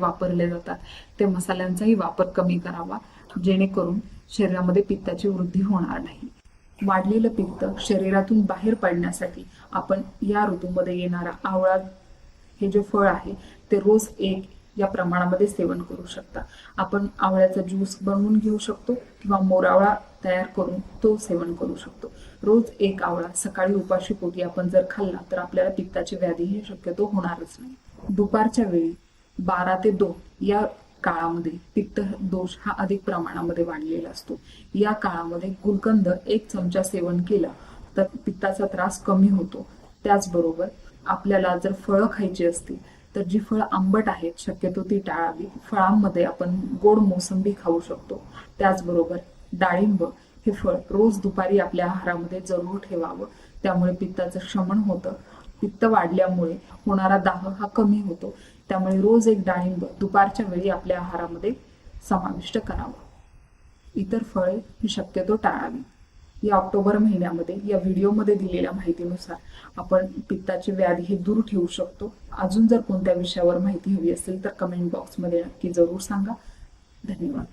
वापरले जातात. ते मसाल्यांचाही वापर कमी करावा जेणेकरून शरीरामध्ये पित्ताची वृद्धी होणार नाही. वाढलेलं पित्त शरीरातून बाहेर पडण्यासाठी आपण या ऋतूमध्ये येणारा आवळा हे जे फळ आहे ते रोज एक या प्रमाणामध्ये सेवन करू शकता. आपण आवळ्याचा ज्यूस बनवून घेऊ शकतो किंवा मोरावळा तयार करून तो सेवन करू शकतो. रोज एक आवळा सकाळी उपाशी पोटी आपण जर खाल्ला तर आपल्याला पित्ताची व्याधी ही शक्यतो होणारच नाही. दुपारच्या वेळी बारा ते दोन या काळामध्ये पित्त दोष हा अधिक प्रमाणामध्ये वाढलेला असतो. या काळामध्ये गुलकंद एक चमचा सेवन केला तर पित्ताचा त्रास कमी होतो. त्याचबरोबर आपल्याला जर फळं खायची असतील तर जी फळं आंबट आहेत शक्यतो ती टाळावी. फळांमध्ये आपण गोड मोसंबी खाऊ शकतो. त्याचबरोबर डाळिंब हे फळ रोज दुपारी आपल्या आहारामध्ये जरूर ठेवावं. त्यामुळे पित्ताचं शमन होतं. पित्त वाढल्यामुळे होणारा दाह हा कमी होतो. त्यामुळे रोज एक डाळिंब दुपारच्या वेळी आपल्या आहारामध्ये समाविष्ट करावं. इतर फळे ही शक्यतो टाळावी. या ऑक्टोबर महिन्यामध्ये या व्हिडिओमध्ये दिलेल्या माहितीनुसार आपण पित्ताची व्याधी हे दूर ठेवू शकतो. अजून जर कोणत्या विषयावर माहिती हवी असेल तर कमेंट बॉक्समध्ये नक्की जरूर सांगा. धन्यवाद.